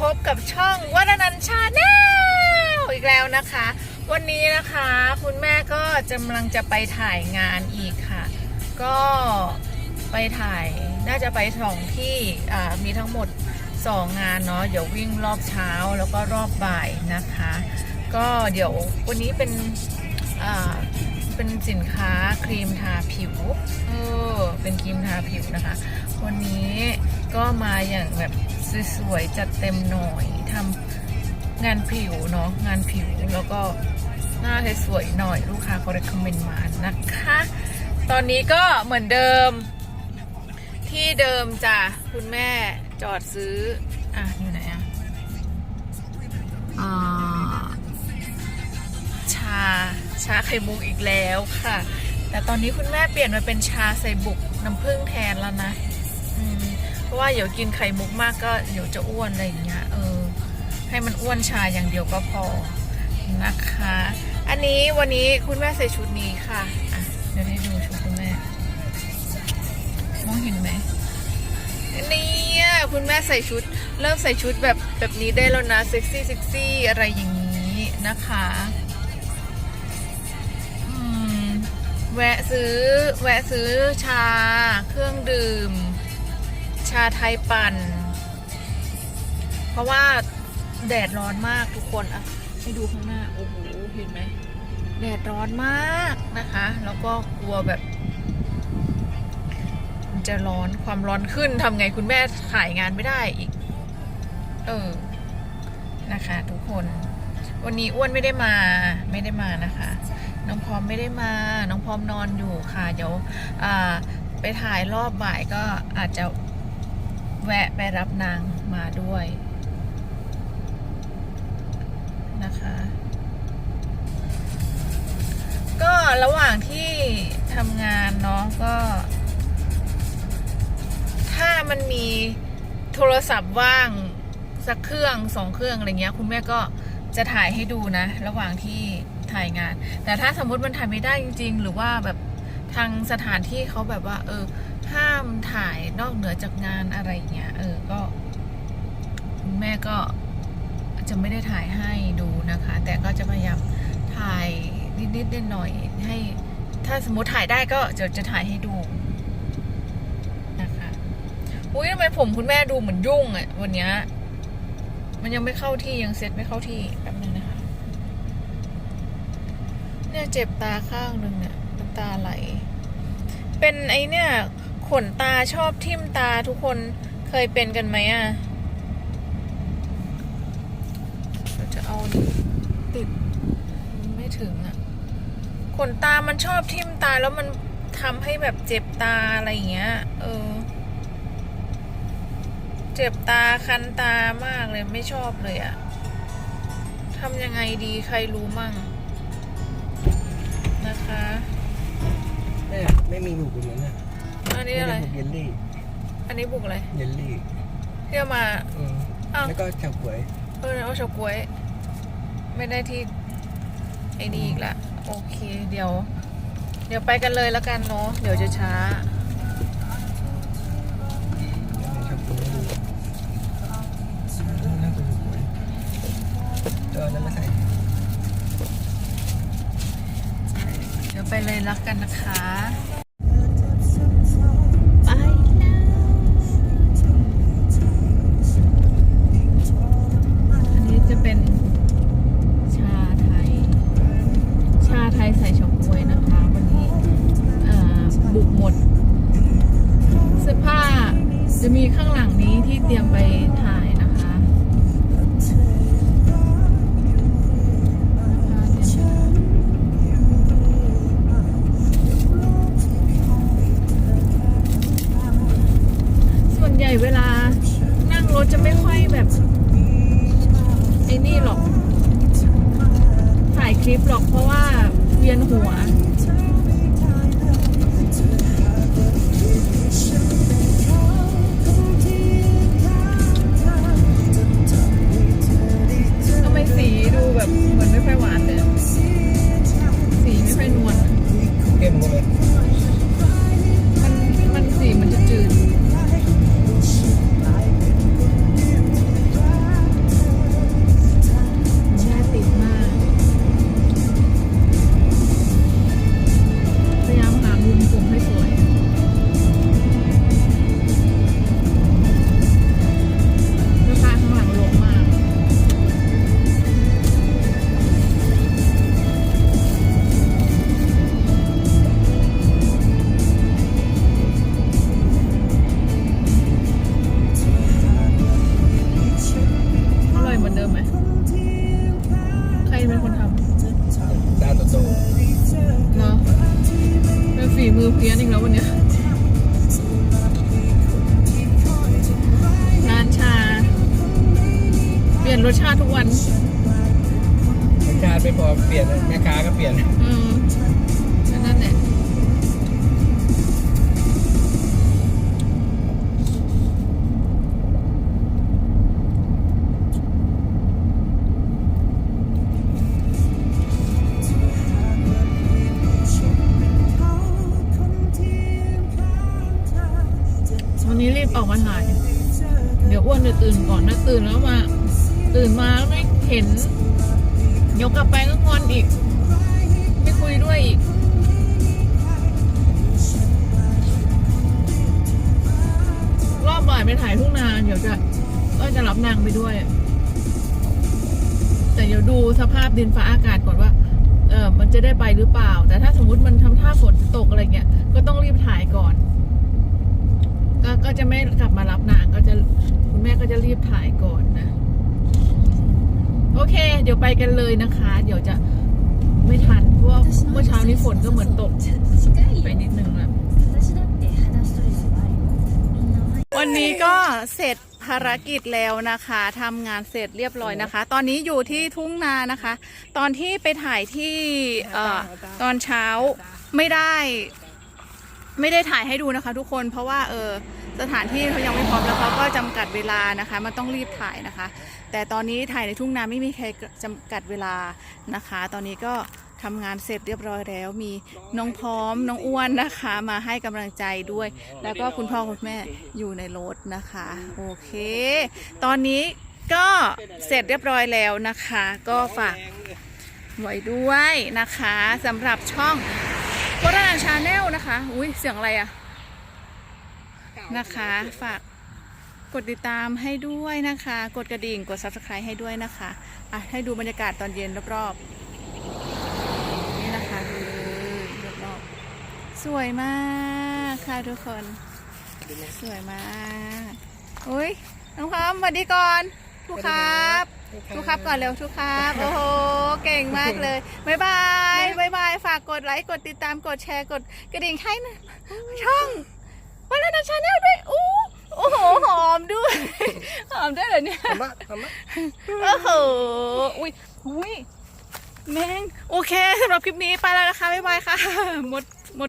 พบกับช่องวัฒนันชาแนลอีกแล้วนะคะ วันนี้นะคะคุณแม่ก็กำลังจะไปถ่ายงานอีกค่ะ ก็ไปถ่ายน่าจะไปสองที่มีทั้งหมดสองงานเนาะเดี๋ยววิ่งรอบเช้าแล้วก็รอบบ่ายนะคะ ก็เดี๋ยววันนี้เป็นเป็นสินค้าครีมทาผิวเออเป็นครีมทาผิวนะคะ วันนี้ ก็มาอย่างแบบสวยๆจัดเต็มหน่อยทำงานผิวเนาะงานผิวแล้วก็หน้าสวยๆหน่อยลูกค้าเขา recommend มานะคะ ตอนนี้ก็เหมือนเดิม ที่เดิมจ้ะคุณแม่จอดซื้อ อะอยู่ไหนอะชาชาไข่มุกอีกแล้วค่ะ แต่ตอนนี้คุณแม่เปลี่ยนมาเป็นชาใส่บุกน้ำผึ้งแทนแล้วนะ ว่าเดี๋ยวกินไข่มุกมากก็เดี๋ยวจะอ้วนอะไรอย่างเงี้ยเออให้มันอ้วนชาอย่างเดียวก็พอนะคะ อันนี้วันนี้คุณแม่ใส่ชุดนี้ค่ะอะเดี๋ยวให้ดูชุดคุณแม่มองเห็นไหมเนี่ยคุณแม่ใส่ชุด เริ่มใส่ชุดแบบแบบนี้ได้แล้วนะเซ็กซี่เซ็กซี่อะไรอย่างนี้นะคะอืมแวะซื้อแวะซื้อชาเครื่องดื่ม ชาไทยปั่น เพราะว่าแดดร้อนมากทุกคนอะให้ดูข้างหน้า โอ้โห เห็นไหม แดดร้อนมากนะคะ แล้วก็กลัวแบบ มันจะร้อนความร้อนขึ้นทำไงคุณแม่ขายงานไม่ได้อีก เออ นะคะ ทุกคน วันนี้อ้วนไม่ได้มา ไม่ได้มานะคะ น้องพร้อมไม่ได้มา น้องพร้อมนอนอยู่ค่ะ เดี๋ยว อ่า ไปถ่ายรอบบ่ายก็อาจจะ แวะไปรับนางมาด้วยนะคะ ก็ระหว่างที่ทำงานเนาะก็ ถ้ามันมีโทรศัพท์ว่างสักเครื่องสองเครื่องอะไรเงี้ย คุณแม่ก็จะถ่ายให้ดูนะ ระหว่างที่ถ่ายงาน แต่ถ้าสมมติมันถ่ายไม่ได้จริง ๆ หรือว่าแบบทางสถานที่เขาแบบว่า เออ ห้ามถ่ายนอกเหนือจากงานอะไรเงี้ย เออ ก็คุณแม่ก็จะไม่ได้ถ่ายให้ดูนะคะ แต่ก็จะพยายามถ่ายนิดๆหน่อยๆให้ ถ้าสมมติถ่ายได้ก็จะจะถ่ายให้ดูนะคะ อุ้ยทำไมผมคุณแม่ดูเหมือนยุ่งอะวันเนี้ยมันยังไม่เข้าที่ยังเซ็ตไม่เข้าที่แป๊บนึงนะคะ เนี่ยเจ็บตาข้างหนึ่งเนี่ยน้ำตาไหล เป็นไอเนี่ย ขนตาชอบทิ่มตาทุกคนเคยเป็นกันไหมอะเราจะเอาติดไม่ถึงอะขนตามันชอบทิ่มตาแล้วมันทำให้แบบเจ็บตาอะไรอย่างเงี้ย เออ เจ็บตาคันตามากเลยไม่ชอบเลยอะทำยังไงดีใครรู้มั่ง นะคะ แม่ไม่มีหมูกอย่างนั้นนะ อันนี้อะไรม่ด้หมูเยลลี่ อันนี้บุกอะไรเยลลี่เที่ยวมาอืมอ้าวแล้วก็เฉาก๊วยเออเอาเฉาก๊วย ไม่ได้ที่ไอ้นี่อีกละโอเคเดี๋ยว เดี๋ยวไปกันเลยแล้วกันเนาะเดี๋ยวจะช้า เฉาก๊วยให้ดูน่าจะเฉาก๊วยเออนั้นมาใส่เดี๋ยวไปเลยแล้วกันนะคะ จะมีข้างหลังนี้ที่เตรียมไปถ่ายนะคะส่วนใหญ่เวลานั่งรถจะไม่ค่อยแบบไอ้นี่หรอก ถ่ายคลิปหรอกเพราะว่าเวียนหัว ดิมไหมใครเป็นคนทำดาโตโตเนอะเป็นฝีมือเพี้ยนอีกแล้ววันเนี้ยร้านชา เปลี่ยนรสชาติทุกวันรสชาติไม่พอเปลี่ยนแม่ค้าก็เปลี่ยน อืมนั่นแหละ ตื่นแล้วมา ตื่นมาแล้วไม่เห็น ยกกลับไปก็งอนอีก ไม่คุยด้วยอีกรอบบ่ายไปถ่ายทุ่งนาเดี๋ยวจะก็จะรับนางไปด้วย แต่เดี๋ยวดูสภาพดินฟ้าอากาศก่อนว่า เออมันจะได้ไปหรือเปล่า แต่ถ้าสมมติมันทำท่าฝนตกอะไรเงี้ยก็ต้องรีบถ่ายก่อน ก็ก็จะไม่กลับมารับนางก็จะคุณแม่ก็จะรีบถ่ายก่อนนะ โอเค เดี๋ยวไปกันเลยนะคะ เดี๋ยวจะไม่ทันเพราะว่าเมื่อเช้านี้ฝนก็เหมือนตกไปนิดนึงแล้ววันนี้ก็เสร็จภารกิจแล้วนะคะทำงานเสร็จเรียบร้อยนะคะ ตอนนี้อยู่ที่ทุ่งนานะคะ ตอนที่ไปถ่ายที่เอ่อตอนเช้าไม่ได้ ไม่ได้ถ่ายให้ดูนะคะ ทุกคนเพราะว่าเออ สถานที่เขายังไม่พร้อมแล้วเขาก็จำกัดเวลานะคะ มันต้องรีบถ่ายนะคะ แต่ตอนนี้ถ่ายในทุ่งนาไม่มีใครจำกัดเวลานะคะ ตอนนี้ก็ทำงานเสร็จเรียบร้อยแล้ว มีน้องพร้อมน้องอ้วนนะคะ มาให้กำลังใจด้วย แล้วก็คุณพ่อคุณแม่อยู่ในรถนะคะ โอเค ตอนนี้ก็เสร็จเรียบร้อยแล้วนะคะ ก็ฝากไว้ด้วยนะคะสำหรับช่องโบราณชาแนลนะคะ อุ้ยเสียงอะไรอะ นะคะ ฝากกดติดตามให้ด้วยนะคะ กดกระดิ่งกด subscribe ให้ด้วยนะคะอะให้ดูบรรยากาศตอนเย็นรอบๆนี่นะคะดูเลยรอบๆสวยมากค่ะทุกคน สวยมากอุ้ยน้องพร้อมสวัสดีก่อนทุกครับทุกครับก่อนเร็วทุกครับโอ้โหเก่งมากเลยบายบายบายบายฝากกดไลค์กดติดตามกดแชร์กดกระดิ่งให้นะช่อง วันนันชาแนลด้วยอู้โอ้โหหอมด้วย หอมด้วยเหรอเนี่ยทำมะทำมะโอ้โหอุ้ยอุ้ยแมงโอเคสำหรับคลิปนี้ไปแล้วนะคะบ๊ายบายค่ะหมด